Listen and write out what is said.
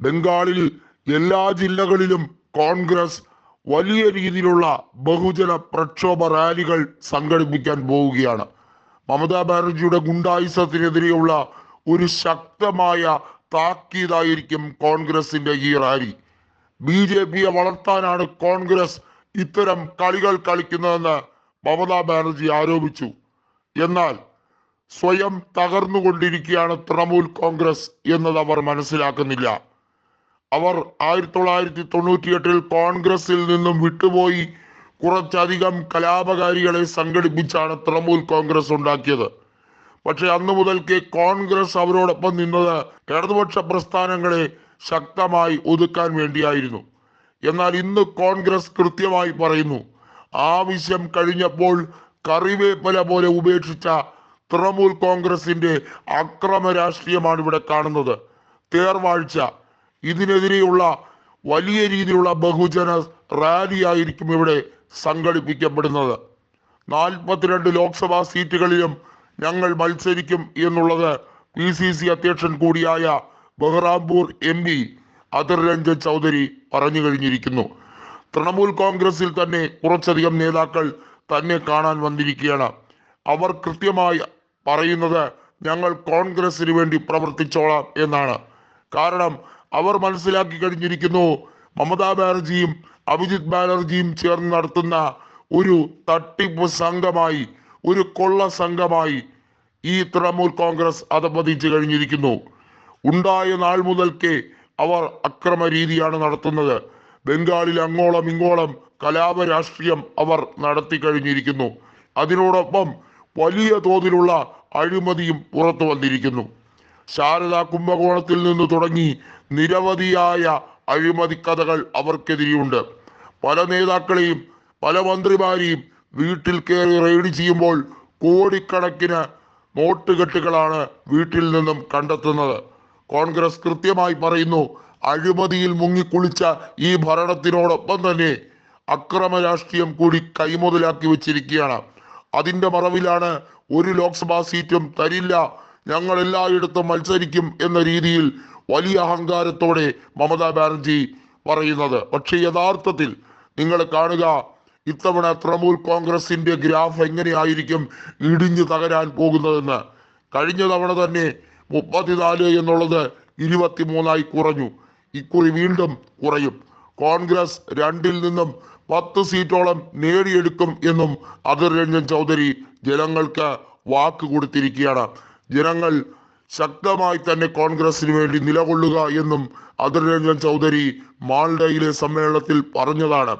ബംഗാളിൽ എല്ലാ ജില്ലകളിലും കോൺഗ്രസ് വലിയ രീതിയിലുള്ള ബഹുജന പ്രക്ഷോഭ റാലികൾ സംഘടിപ്പിക്കാൻ പോവുകയാണ്. മമതാ ബാനർജിയുടെ ഗുണ്ടായുസത്തിനെതിരെയുള്ള ഒരു ശക്തമായ താക്കീതായിരിക്കും കോൺഗ്രസിന്റെ ഈ റാലി. ബി ജെ പിയെ വളർത്താനാണ് കോൺഗ്രസ് ഇത്തരം കളികൾ കളിക്കുന്നതെന്ന് മമതാ ബാനർജി ആരോപിച്ചു. എന്നാൽ സ്വയം തകർന്നുകൊണ്ടിരിക്കുകയാണ് തൃണമൂൽ കോൺഗ്രസ് എന്നത് അവർ മനസ്സിലാക്കുന്നില്ല. അവർ ആയിരത്തി തൊള്ളായിരത്തി തൊണ്ണൂറ്റിയെട്ടിൽ കോൺഗ്രസിൽ നിന്നും വിട്ടുപോയി. കുറച്ചധികം കലാപകാരികളെ സംഘടിപ്പിച്ചാണ് തൃണമൂൽ കോൺഗ്രസ് ഉണ്ടാക്കിയത്. പക്ഷെ അന്നു മുതൽക്കേ കോൺഗ്രസ് അവരോടൊപ്പം നിന്നത് ഇടതുപക്ഷ പ്രസ്ഥാനങ്ങളെ ശക്തമായി ഒതുക്കാൻ വേണ്ടിയായിരുന്നു. എന്നാൽ ഇന്ന് കോൺഗ്രസ് കൃത്യമായി പറയുന്നു ആവശ്യം കഴിഞ്ഞപ്പോൾ കറിവേപ്പല പോലെ ഉപേക്ഷിച്ച തൃണമൂൽ കോൺഗ്രസിന്റെ അക്രമ രാഷ്ട്രീയമാണ് ഇവിടെ കാണുന്നത്. തേർവാഴ്ച ഇതിനെതിരെയുള്ള വലിയ രീതിയിലുള്ള ബഹുജന റാലിയായിരിക്കും ഇവിടെ സംഘടിപ്പിക്കപ്പെടുന്നത്. നാൽപ്പത്തിരണ്ട് ലോക്സഭാ സീറ്റുകളിലും ഞങ്ങൾ മത്സരിക്കും എന്നുള്ളത് പി സി സി അധ്യക്ഷൻ കൂടിയായ ബഹ്റാംപൂർ എം പി അതിർ രഞ്ജൻ ചൗധരി പറഞ്ഞു കഴിഞ്ഞിരിക്കുന്നു. തൃണമൂൽ കോൺഗ്രസിൽ തന്നെ കുറച്ചധികം നേതാക്കൾ തന്നെ കാണാൻ വന്നിരിക്കുകയാണ്. അവർ കൃത്യമായി പറയുന്നത് ഞങ്ങൾ കോൺഗ്രസിന് വേണ്ടി പ്രവർത്തിച്ചോളാം എന്നാണ്. കാരണം അവർ മനസ്സിലാക്കി കഴിഞ്ഞിരിക്കുന്നു. മമതാ ബാനർജിയും അഭിജിത് ബാനർജിയും ചേർന്ന് നടത്തുന്ന ഒരു തട്ടിപ്പ് സംഘമായി ഒരു കൊള്ള സംഘമായി ഈ തൃണമൂൽ കോൺഗ്രസ് അധപതിച്ചു കഴിഞ്ഞിരിക്കുന്നു. ഉണ്ടായ നാൾ മുതൽക്കേ അവർ അക്രമ രീതിയാണ് നടത്തുന്നത്. ബംഗാളിൽ അങ്ങോളം ഇങ്ങോളം കലാപ രാഷ്ട്രീയം അവർ നടത്തി കഴിഞ്ഞിരിക്കുന്നു. അതിനോടൊപ്പം വലിയ തോതിലുള്ള അഴിമതിയും പുറത്തു വന്നിരിക്കുന്നു. ശാരദാ കുംഭകോണത്തിൽ നിന്ന് തുടങ്ങി നിരവധിയായ അഴിമതി കഥകൾ അവർക്കെതിരെയുണ്ട്. പല നേതാക്കളെയും പല മന്ത്രിമാരെയും വീട്ടിൽ കയറി റെയ്ഡ് ചെയ്യുമ്പോൾ കോടിക്കണക്കിന് നോട്ടുകെട്ടുകളാണ് വീട്ടിൽ നിന്നും കണ്ടെത്തുന്നത്. കോൺഗ്രസ് കൃത്യമായി പറയുന്നു അഴിമതിയിൽ മുങ്ങിക്കുളിച്ച ഈ ഭരണത്തിനോടൊപ്പം തന്നെ അക്രമ രാഷ്ട്രീയം കൂടി കൈമുതലാക്കി വെച്ചിരിക്കുകയാണ്. അതിന്റെ മറവിലാണ് ഒരു ലോക്സഭാ സീറ്റും തരില്ല ഞങ്ങൾ എല്ലായിടത്തും മത്സരിക്കും എന്ന രീതിയിൽ വലിയ അഹങ്കാരത്തോടെ മമതാ ബാനർജി പറയുന്നത്. പക്ഷെ യഥാർത്ഥത്തിൽ നിങ്ങൾ കാണുക ഇത്തവണ തൃണമൂൽ കോൺഗ്രസിന്റെ ഗ്രാഫ് എങ്ങനെയായിരിക്കും ഇടിഞ്ഞു തകരാൻ പോകുന്നതെന്ന്. കഴിഞ്ഞ തവണ തന്നെ മുപ്പത്തിനാല് എന്നുള്ളത് ഇരുപത്തിമൂന്നായി കുറഞ്ഞു. ഇക്കുറി വീണ്ടും കുറയും. കോൺഗ്രസ് രണ്ടിൽ നിന്നും പത്ത് സീറ്റോളം നേടിയെടുക്കും എന്നും അതിർ രഞ്ജൻ ചൗധരി ജനങ്ങൾക്ക് വാക്ക് കൊടുത്തിരിക്കുകയാണ്. ജനങ്ങൾ ശക്തമായി തന്നെ കോൺഗ്രസിന് വേണ്ടി നിലകൊള്ളുക എന്നും അതിർ രഞ്ജൻ ചൗധരി മാൾഡയിലെ സമ്മേളനത്തിൽ പറഞ്ഞതാണ്.